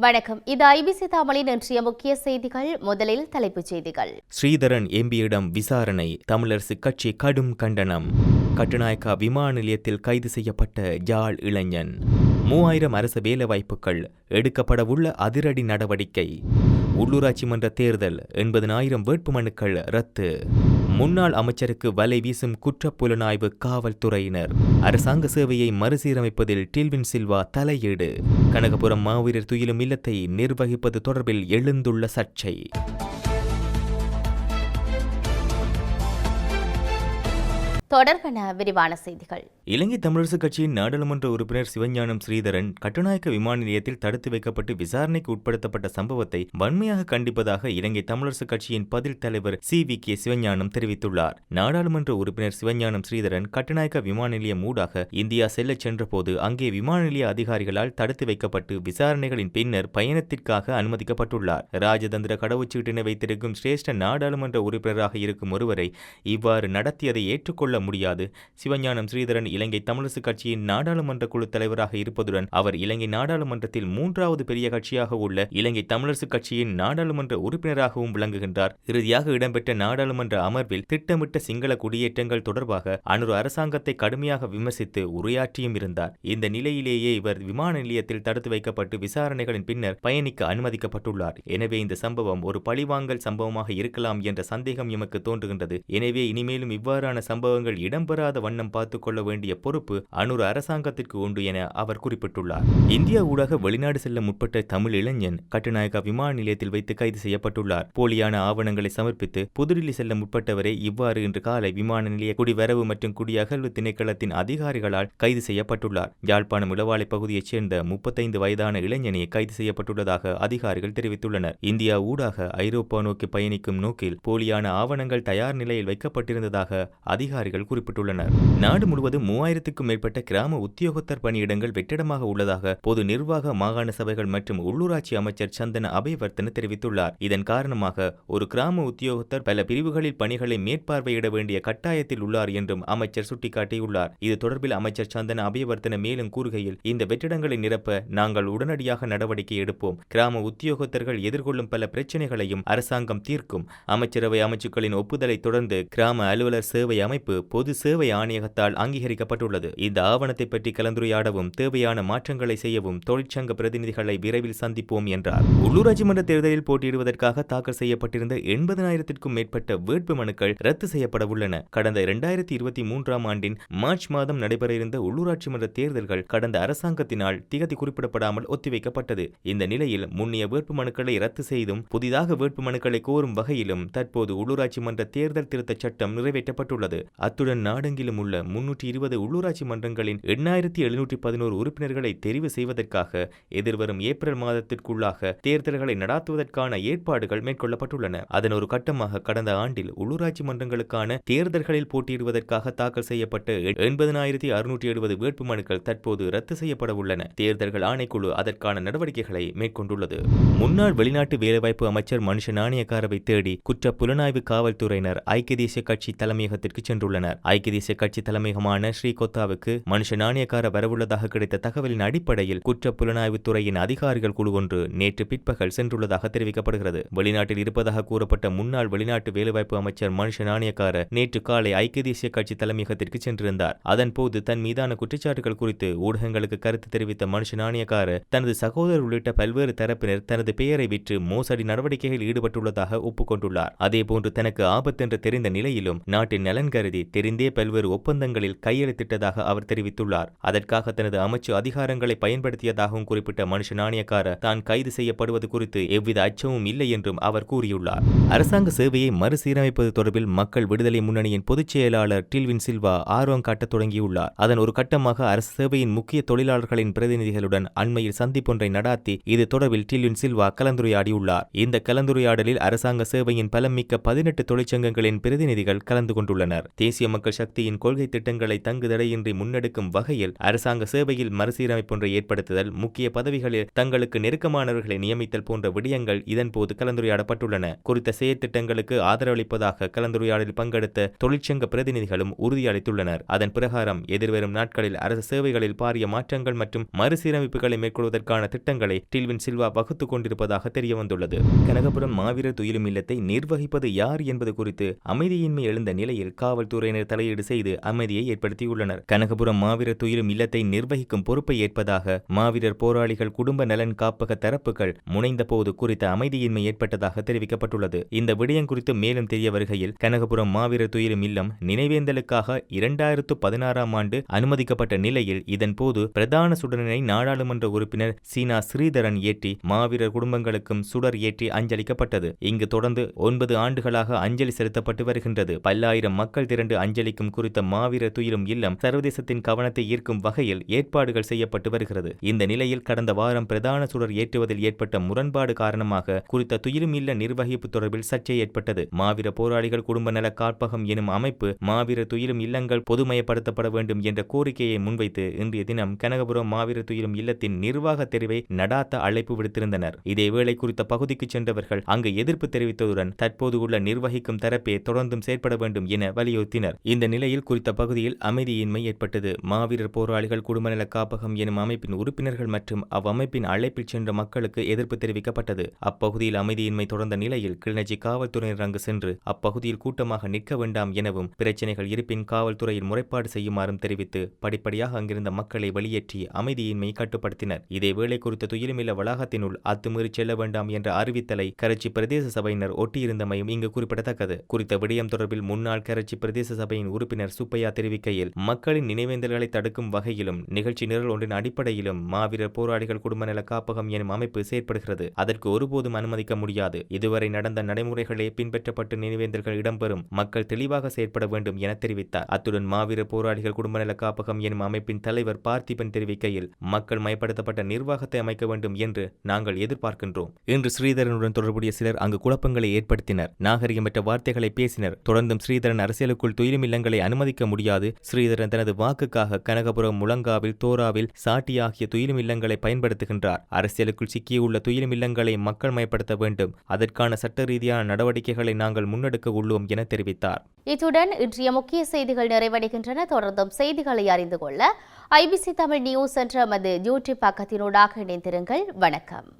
வணக்கம். இது ஐபிசி தமிழின் இன்றைய முக்கிய செய்திகள். முதலில் தலைப்புச் செய்திகள். ஸ்ரீதரன் எம்பியிடம் விசாரணை. தமிழரசு கட்சி கடும் கண்டனம். கட்டுநாயக்கா விமான நிலையத்தில் கைது செய்யப்பட்ட யாழ் இளைஞன். மூவாயிரம் அரசு வேலைவாய்ப்புகள். எடுக்கப்படவுள்ள அதிரடி நடவடிக்கை. உள்ளூராட்சி மன்ற தேர்தல் எண்பதனாயிரம் வேட்புமனுக்கள் ரத்து. முன்னாள் அமைச்சருக்கு வலை வீசும் குற்றப்புலனாய்வு காவல்துறையினர். அரசாங்க சேவையை மறுசீரமைப்பதில் டில்வின் சில்வா தலையீடு. கனகபுரம் மாவீரர் துயிலும் இல்லத்தை நிர்வகிப்பது தொடர்பில் எழுந்துள்ள சர்ச்சை. தொடர்பென விரிவான செய்திகள். இலங்கை தமிழரசு கட்சியின் நாடாளுமன்ற உறுப்பினர் சிவஞானம் ஸ்ரீதரன் கட்டுநாயக்க விமான நிலையத்தில் தடுத்து வைக்கப்பட்டு விசாரணைக்கு உட்படுத்தப்பட்ட சம்பவத்தை வன்மையாக கண்டிப்பதாக இலங்கை தமிழரசு கட்சியின் பதில் தலைவர் சி வி கே சிவஞானம் தெரிவித்துள்ளார். நாடாளுமன்ற உறுப்பினர் சிவஞானம் ஸ்ரீதரன் கட்டுநாயக்க விமான நிலையம் ஊடாக இந்தியா செல்லச் சென்றபோது அங்கே விமான நிலைய அதிகாரிகளால் தடுத்து வைக்கப்பட்டு விசாரணைகளின் பின்னர் பயணத்திற்காக அனுமதிக்கப்பட்டுள்ளார். ராஜதந்திர கடவுச்சீட்டினை வைத்திருக்கும் சிரேஷ்ட நாடாளுமன்ற உறுப்பினராக இருக்கும் ஒருவரை இவ்வாறு நடத்தியதை ஏற்றுக்கொள்ள முடியாது. சிவஞானம் ஸ்ரீதரன் இலங்கை தமிழரசுக் கட்சியின் நாடாளுமன்ற குழு தலைவராக இருப்பதுடன் அவர் இலங்கை நாடாளுமன்றத்தில் மூன்றாவது பெரிய கட்சியாக உள்ள இலங்கை தமிழரசு கட்சியின் நாடாளுமன்ற உறுப்பினராகவும் விளங்குகின்றார். இறுதியாக இடம்பெற்ற நாடாளுமன்ற அமர்வில் திட்டமிட்ட சிங்கள குடியேற்றங்கள் தொடர்பாக அனுரு அரசாங்கத்தை கடுமையாக விமர்சித்து உரையாற்றியும் இருந்தார். இந்த நிலையிலேயே இவர் விமான நிலையத்தில் தடுத்து வைக்கப்பட்டு விசாரணைகளின் பின்னர் பயணிக்க அனுமதிக்கப்பட்டுள்ளார். எனவே இந்த சம்பவம் ஒரு பழிவாங்கல் சம்பவமாக இருக்கலாம் என்ற சந்தேகம் எமக்கு தோன்றுகின்றது. எனவே இனிமேலும் இவ்வாறான சம்பவங்கள் இடம்பெறாத வண்ணம் பார்த்துக் கொள்ள வேண்டிய பொறுப்பு அனுர் அரசாங்கத்திற்கு உண்டு என அவர் குறிப்பிட்டுள்ளார். இந்தியா ஊடாக வெளிநாடு செல்ல முற்பட்ட தமிழ் இளைஞன் கட்டுநாயக்கா விமான நிலையத்தில் வைத்து கைது செய்யப்பட்டுள்ளார். போலியான ஆவணங்களை சமர்ப்பித்து புதுடில்லி செல்ல முற்பட்டவரே இவ்வாறு இன்று காலை விமான நிலைய குடிவரவு மற்றும் குடியகழ்வு திணைக்களத்தின் அதிகாரிகளால் கைது செய்யப்பட்டுள்ளார். யாழ்ப்பாணம் இளவாலை பகுதியைச் சேர்ந்த முப்பத்தைந்து வயதான இளைஞனே கைது செய்யப்பட்டுள்ளதாக அதிகாரிகள் தெரிவித்துள்ளனர். இந்தியா ஊடாக ஐரோப்பா நோக்கி பயணிக்கும் நோக்கில் போலியான ஆவணங்கள் தயார் நிலையில் வைக்கப்பட்டிருந்ததாக அதிகாரிகள் அதிகாரிகள் குறிப்பிட்டுள்ளனர். நாடு முழுவதும் மூவாயிரத்துக்கும் மேற்பட்ட கிராம உத்தியோகத்தர் பணியிடங்கள் வெற்றிடமாக உள்ளதாக பொது நிர்வாக மாகாண சபைகள் மற்றும் உள்ளூராட்சி அமைச்சர் சந்தன அபயவர்த்தன தெரிவித்துள்ளார். இதன் காரணமாக ஒரு கிராம உத்தியோகத்தர் பல பிரிவுகளில் பணிகளை மேற்பார்வையிட வேண்டிய கட்டாயத்தில் உள்ளார் என்றும் அமைச்சர் சுட்டிக்காட்டியுள்ளார். இது தொடர்பில் அமைச்சர் சந்தன அபயவர்த்தன மேலும் கூறுகையில் இந்த வெற்றிடங்களை நிரப்ப நாங்கள் உடனடியாக நடவடிக்கை எடுப்போம். கிராம உத்தியோகத்தர்கள் எதிர்கொள்ளும் பல பிரச்சினைகளையும் அரசாங்கம் தீர்க்கும். அமைச்சரவை அமைச்சுக்களின் ஒப்புதலை தொடர்ந்து கிராம அலுவலர் சேவை அமைப்பு பொது சேவை ஆணையகத்தால் அங்கீகரிக்கப்பட்டுள்ளது. இந்த ஆவணத்தை பற்றி கலந்துரையாடவும் தேவையான மாற்றங்களை செய்யவும் தொழிற்சங்க பிரதிநிதிகளை விரைவில் சந்திப்போம் என்றார். உள்ளூராட்சி மன்ற தேர்தலில் போட்டியிடுவதற்காக தாக்கல் செய்யப்பட்டிருந்த எண்பதனாயிரத்திற்கும் மேற்பட்ட வேட்பு மனுக்கள் ரத்து செய்யப்பட உள்ளன. கடந்த இரண்டாயிரத்தி இருபத்தி மூன்றாம் ஆண்டின் மார்ச் மாதம் நடைபெற இருந்த உள்ளூராட்சி மன்ற தேர்தல்கள் கடந்த அரசாங்கத்தினால் திகதி குறிப்பிடப்படாமல் ஒத்திவைக்கப்பட்டது. இந்த நிலையில் முன்னைய வேட்பு மனுக்களை ரத்து செய்தும் புதிதாக வேட்பு மனுக்களை கோரும் வகையிலும் தற்போது உள்ளூராட்சி மன்ற தேர்தல் திருத்தச் சட்டம் நிறைவேற்றப்பட்டுள்ளது. அத்துடன் நாடெங்கிலும் உள்ள முன்னூற்றி இருபது உள்ளூராட்சி மன்றங்களின் எண்ணாயிரத்தி எழுநூற்றி பதினோரு உறுப்பினர்களை தெரிவு செய்வதற்காக எதிர்வரும் ஏப்ரல் மாதத்திற்குள்ளாக தேர்தல்களை நடாத்துவதற்கான ஏற்பாடுகள் மேற்கொள்ளப்பட்டுள்ளன. அதன் ஒரு கட்டமாக கடந்த ஆண்டில் உள்ளூராட்சி மன்றங்களுக்கான தேர்தல்களில் போட்டியிடுவதற்காக தாக்கல் செய்யப்பட்ட எண்பதனாயிரத்தி அறுநூற்றி எழுபது வேட்புமனுக்கள் தற்போது ரத்து செய்யப்பட உள்ளன. தேர்தல்கள் ஆணைக்குழு அதற்கான நடவடிக்கைகளை மேற்கொண்டுள்ளது. முன்னாள் வெளிநாட்டு வேலைவாய்ப்பு அமைச்சர் மனுஷ நாணயக்காரவை தேடி குற்ற புலனாய்வு காவல்துறையினர் ஐக்கிய தேசிய கட்சி தலைமையகத்திற்கு சென்றுள்ளனர். ஐக்கிய தேசிய கட்சி தலைமையகமான ஸ்ரீகொத்தாவுக்கு மனுஷ நாணயக்கார வரவுள்ளதாக கிடைத்த தகவலின் அடிப்படையில் குற்ற புலனாய்வுத்துறையின் அதிகாரிகள் குழு ஒன்று நேற்று பிற்பகல் சென்றுள்ளதாக தெரிவிக்கப்படுகிறது. வெளிநாட்டில் இருப்பதாக கூறப்பட்ட முன்னாள் வெளிநாட்டு வேலைவாய்ப்பு அமைச்சர் மனுஷ நாணயக்கார நேற்று காலை ஐக்கிய தேசிய கட்சி தலைமையகத்திற்கு சென்றிருந்தார். அதன்போது தன் மீதான குற்றச்சாட்டுகள் குறித்து ஊடகங்களுக்கு கருத்து தெரிவித்த மனுஷ நாணயக்கார தனது சகோதரர் உள்ளிட்ட பல்வேறு தரப்பினர் தனது பெயரை விற்று மோசடி நடவடிக்கைகளில் ஈடுபட்டுள்ளதாக ஒப்புக்கொண்டுள்ளார். அதேபோன்று தனக்கு ஆபத்தென்று தெரிந்த நிலையிலும் நாட்டின் நலன் கருதி தெரிந்தே பல்வேறு ஒப்பந்தங்களில் கையெழுத்திட்டதாக அவர் தெரிவித்துள்ளார். அதற்காக தனது அமைச்சு அதிகாரங்களை பயன்படுத்தியதாகவும் குறிப்பிட்ட மனுஷ நாணயக்கார தான் கைது செய்யப்படுவது குறித்து எவ்வித அச்சமும் இல்லை என்றும் அவர் கூறியுள்ளார். அரசாங்க சேவையை மறுசீரமைப்பது தொடர்பில் மக்கள் விடுதலை முன்னணியின் பொதுச் செயலாளர் டில்வின் சில்வா ஆர்வம் காட்டத் தொடங்கியுள்ளார். அதன் ஒரு கட்டமாக அரசு சேவையின் முக்கிய தொழிலாளர்களின் பிரதிநிதிகளுடன் அண்மையில் சந்திப்பொன்றை நடாத்தி இது தொடர்பில் டில்வின் சில்வா கலந்துரையாடியுள்ளார். இந்த கலந்துரையாடலில் அரசாங்க சேவையின் பலமிக்க பதினெட்டு தொழிற்சங்கங்களின் பிரதிநிதிகள் கலந்து கொண்டுள்ளனர். தேசிய தேசிய மக்கள் சக்தியின் கொள்கை திட்டங்களை தங்குதடையின்றி முன்னெடுக்கும் வகையில் அரசாங்க சேவையில் மறுசீரமைப்பொன்றை ஏற்படுத்துதல் முக்கிய பதவிகளில் தங்களுக்கு நெருக்கமானவர்களை நியமித்தல் போன்ற விடயங்கள் இதன்போது கலந்துரையாடப்பட்டுள்ளன. குறித்த செயற்திட்டங்களுக்கு ஆதரவளிப்பதாக கலந்துரையாடலில் பங்கெடுத்த தொழிற்சங்க பிரதிநிதிகளும் உறுதியளித்துள்ளனர். அதன் பிரகாரம் எதிர்வரும் நாட்களில் அரசு சேவைகளில் பாரிய மாற்றங்கள் மற்றும் மறுசீரமைப்புகளை மேற்கொள்வதற்கான திட்டங்களை டில்வின் சில்வா வகுத்துக் கொண்டிருப்பதாக தெரியவந்துள்ளது. கனகபுரம் மாவீரர் துயிலும் இல்லத்தை நிர்வகிப்பது யார் என்பது குறித்து அமைதியின்மை எழுந்த நிலையில் காவல்துறை காவல்துறையினர் தலையீடு செய்து அமைதியை ஏற்படுத்தியுள்ளனர். கனகபுரம் மாவீரர் துயிலும் இல்லத்தை நிர்வகிக்கும் பொறுப்பை ஏற்பதாக மாவீரர் போராளிகள் குடும்ப நலன் காப்பக தரப்புகள் முனைந்தபோது குறித்த அமைதியின்மை ஏற்பட்டதாக தெரிவிக்கப்பட்டுள்ளது. இந்த விடயம் குறித்து மேலும் தெரிய வருகையில் கனகபுரம் மாவீரர் துயிலும் இல்லம் நினைவேந்தலுக்காக இரண்டாயிரத்து பதினாறாம் ஆண்டு அனுமதிக்கப்பட்ட நிலையில் இதன்போது பிரதான சுடரனை நாடாளுமன்ற உறுப்பினர் சீனா ஸ்ரீதரன் ஏற்றி மாவீரர் குடும்பங்களுக்கும் சுடர் ஏற்றி அஞ்சலிக்கப்பட்டது. இங்கு தொடர்ந்து ஒன்பது ஆண்டுகளாக அஞ்சலி செலுத்தப்பட்டு வருகின்றது. பல்லாயிரம் மக்கள் திரண்டு அஞ்சலிக்கும் குறித்த மாவீரர் துயிலும் இல்லம் சர்வதேசத்தின் கவனத்தை ஈர்க்கும் வகையில் ஏற்பாடுகள் செய்யப்பட்டு வருகிறது. இந்த நிலையில் கடந்த வாரம் பிரதான சுடர் ஏற்றுவதில் ஏற்பட்ட முரண்பாடு காரணமாக குறித்த துயிலும் இல்ல நிர்வகிப்பு தொடர்பில் சர்ச்சை ஏற்பட்டது. மாவீர போராளிகள் குடும்ப நல காப்பகம் எனும் அமைப்பு மாவீர துயிலும் இல்லங்கள் பொதுமயப்படுத்தப்பட வேண்டும் என்ற கோரிக்கையை முன்வைத்து இன்றைய தினம் கனகபுரம் மாவீர துயிலும் இல்லத்தின் நிர்வாக தெரிவை நடாத்த அழைப்பு விடுத்திருந்தனர். இதேவேளை குறித்த பகுதிக்கு சென்றவர்கள் அங்கு எதிர்ப்பு தெரிவித்ததுடன் தற்போது உள்ள நிர்வகிக்கும் தரப்பே தொடர்ந்தும் செயற்பட வேண்டும் என வலியுறுத்தினர். இந்த நிலையில் குறித்த பகுதியில் அமைதியின்மை ஏற்பட்டது. மாவீரர் போராளிகள் குடும்ப நல காப்பகம் எனும் அமைப்பின் உறுப்பினர்கள் மற்றும் அவ்வமைப்பின் அழைப்பில் சென்ற மக்களுக்கு எதிர்ப்பு தெரிவிக்கப்பட்டது. அப்பகுதியில் அமைதியின்மை தொடர்ந்த நிலையில் கிளிநொச்சி காவல்துறையினர் அங்கு சென்று அப்பகுதியில் கூட்டமாக நிற்க வேண்டாம் எனவும் பிரச்சினைகள் இருப்பின் காவல்துறையில் முறைப்பாடு செய்யுமாறும் தெரிவித்து படிப்படியாக அங்கிருந்த மக்களை வெளியேற்றி அமைதியின்மை கட்டுப்படுத்தினர். இதேவேளை குறித்த துயிலுமில்ல வளாகத்தினுள் அத்துமீறி செல்ல வேண்டாம் என்ற அறிவித்தலை கரச்சி பிரதேச சபையினர் ஒட்டியிருந்தமையும் இங்கு குறிப்பிடத்தக்கது. குறித்த விடயம் தொடர்பில் முன்னாள் கரச்சி பிரதேச சபையின் உறுப்பினர் சுப்பையா தெரிவிக்கையில் மக்களின் நினைவேந்தல்களை தடுக்கும் வகையிலும் நிகழ்ச்சி நிரல் ஒன்றின் அடிப்படையிலும் மாவீரர் போராளிகள் குடும்ப நல காப்பகம் எனும் அமைப்பு செயற்படுகிறது. அதற்கு ஒருபோதும் அனுமதிக்க முடியாது. இதுவரை நடந்த நடைமுறைகளே பின்பற்றப்பட்டு நினைவேந்தல்கள் இடம்பெறும். மக்கள் தெளிவாக செயற்பட வேண்டும் என தெரிவித்தார். அத்துடன் மாவீரர் போராளிகள் குடும்ப நல காப்பகம் எனும் அமைப்பின் தலைவர் பார்த்திபன் தெரிவிக்கையில் மக்கள் மயப்படுத்தப்பட்ட நிர்வாகத்தை அமைக்க வேண்டும் என்று நாங்கள் எதிர்பார்க்கின்றோம். இன்று ஸ்ரீதரனுடன் தொடர்புடைய சிலர் அங்கு குழப்பங்களை ஏற்படுத்தினர். நாகரிகமற்ற வார்த்தைகளை பேசினர். தொடர்ந்தும் ஸ்ரீதரன் அரசியலுக்குள் துயிலும் இல்லங்களை அனுமதிக்க முடியாது. ஸ்ரீதரன் தனது வாக்குக்காக கனகபுரம் முழங்காவில் தோராவில் சாட்டி ஆகிய துயிலும் இல்லங்களை பயன்படுத்துகின்றார். அரசியலுக்குள் சிக்கியுள்ள துயிலும் இல்லங்களை மக்கள் மயப்படுத்த வேண்டும். அதற்கான சட்ட ரீதியான நடவடிக்கைகளை நாங்கள் முன்னெடுக்க உள்ளோம் என தெரிவித்தார். இத்துடன் இன்றைய முக்கிய செய்திகள் நிறைவடைகின்றன. தொடர்ந்தும் செய்திகளை அறிந்து கொள்ள ஐபிசி தமிழ் நியூஸ் என்ற மது யூடியூப் பக்கத்தினூடாக இணைந்திருங்கள். வணக்கம்.